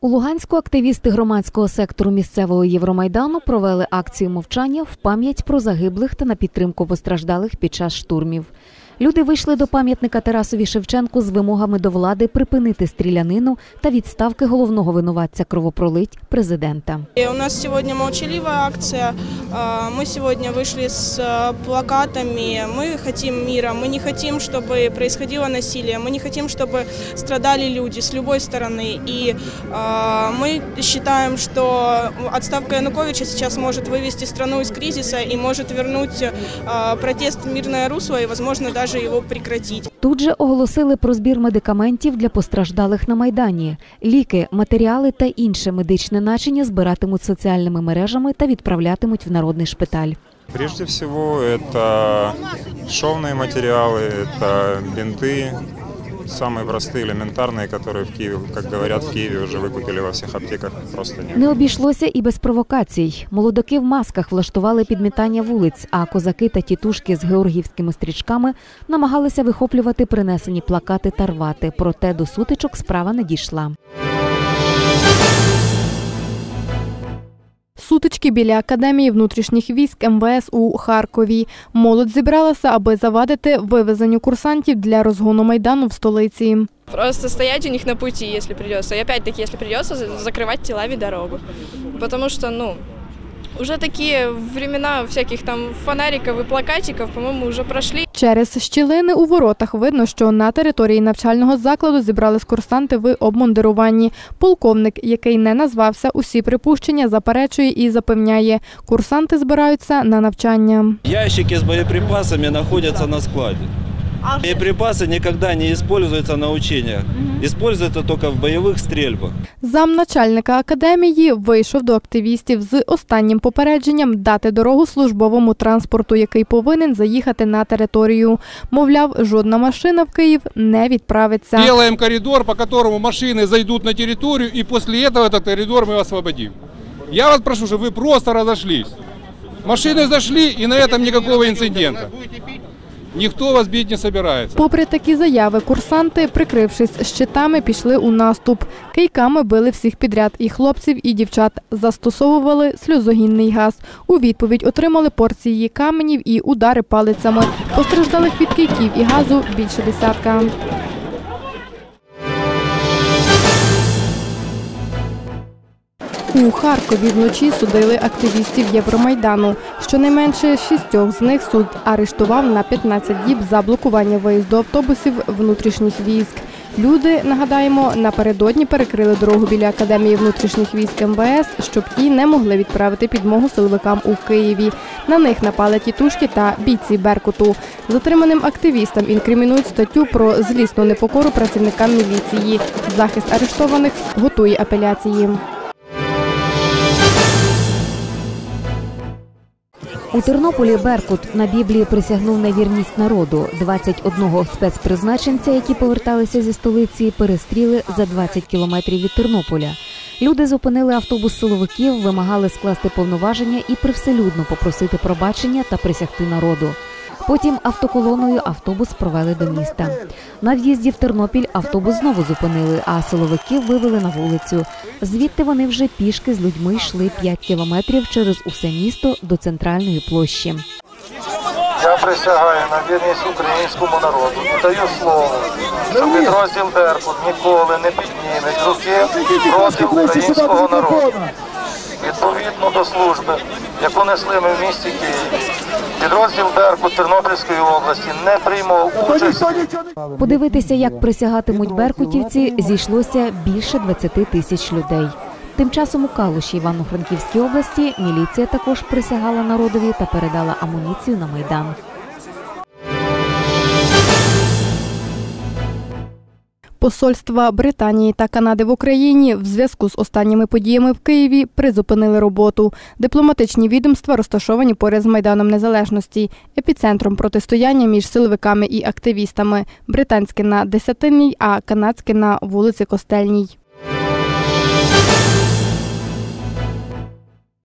У Луганську активісти громадського сектору місцевого Євромайдану провели акцію мовчання в пам'ять про загиблих та на підтримку постраждалих під час штурмів. Люди вийшли до пам'ятника Тарасові Шевченку з вимогами до влади припинити стрілянину та відставки головного винуватця кровопролить президента. И У нас сегодня молчаливая акция. А, Мы сегодня вышли с а, плакатами. Мы хотим мира. Мы не хотим, чтобы происходило насилие. Мы не хотим, чтобы страдали люди с любой стороны. И а, мы считаем, что отставка Януковича сейчас может вывести страну из кризиса и может вернуть а, протест в мирное русло и, возможно, даже его прекратить. Тут же оголосили про збір медикаментів для постраждалих на майдані. Ліки, матеріали та інше медичне начиня збиратимуть соціальними мережами та відправлятимуть в народний шпиталь. Прежде всего, это шовные материалы, это бинты, самые простые, элементарные, которые в Киеве, как говорят, в Киеве уже выкупили во всех аптеках, просто нет. Не обійшлося і без провокацій. Молодоки в масках влаштували підмітання вулиць, а козаки та тітушки з георгіївськими стрічками намагалися вихоплювати принесені плакати та рвати. Проте до сутичок справа не дійшла. Сутички біля академії внутрішніх військ МВС у Харкові. Молодь зібралася, аби завадити вивезенню курсантів для розгону майдану в столиці. Просто стоять у них на пути, если придется. И опять-таки, если закривати закрывать телами дорогу. Потому что, ну, уже такие времена всяких там фонариков и плакатиков, по-моему, уже прошли. Через щілини у воротах видно, що на території навчального закладу зібрались курсанти в обмундируванні. Полковник, який не назвався, усі припущення заперечує і запевняє, курсанти збираються на навчання. Ящики с боеприпасами находятся на складе. Боеприпасы никогда не используются на учениях. Используются только в боевых стрельбах. Замначальника академії вийшов до активістів з останнім попередженням дати дорогу службовому транспорту, який повинен заїхати на територію. Мовляв, жодна машина в Київ не відправиться. Делаем коридор, по которому машины зайдут на территорию, и после этого этот коридор мы освободим. Я вас прошу, чтобы вы просто разошлись. Машины зашли, и на этом никакого инцидента. Никто вас бідні не. Попри такі заяви, курсанти, прикрившись щитами, пішли у наступ. Кийками били всіх підряд і хлопців, і дівчат. Застосовували сльозогінний газ. У відповідь отримали порції каменів і удари палицями. Постраждалих від кийків і газу більше десятка. У Харкові вночі судили активістів Євромайдану. Щонайменше шістьох з них суд арештував на 15 діб за блокування виїзду автобусів внутрішніх військ. Люди, нагадаємо, напередодні перекрили дорогу біля академії внутрішніх військ МВС, щоб ті не могли відправити підмогу силовикам у Києві. На них напали тітушки та бійці Беркуту. Затриманим активістам інкримінують статтю про злісну непокору працівникам міліції. Захист арештованих готує апеляції. У Тернополі Беркут на Біблії присягнув на вірність народу. 21 спецпризначенця, які поверталися зі столиці, перестріли за 20 кілометрів від Тернополя. Люди зупинили автобус силовиків, вимагали скласти повноваження і привселюдно попросити пробачення та присягти народу. Потім автоколоною автобус провели до міста. На в'їзді в Тернопіль автобус знову зупинили, а силовиків вивели на вулицю. Звідти вони вже пішки з людьми йшли 5 кілометрів через усе місто до центральної площі. Я присягаю на вірність українському народу і даю слово, що підрозділ Беркут ніколи не підніме руки проти українського народу. Відповідно до служби, яку несли ми в місті Києві, підрозділ Беркут Тернопільської області не приймав участь Подивитися, як присягатимуть беркутівці, зійшлося більше 20 тисяч людей. Тим часом у Калуші Івано-Франківській області міліція також присягала народові та передала амуніцію на майдан. Посольства Британії та Канади в Україні в зв'язку з останніми подіями в Києві призупинили роботу. Дипломатичні відомства розташовані поряд з Майданом Незалежності, епіцентром протистояння між силовиками і активістами. Британське на Десятинній, а канадське на вулиці Костельній.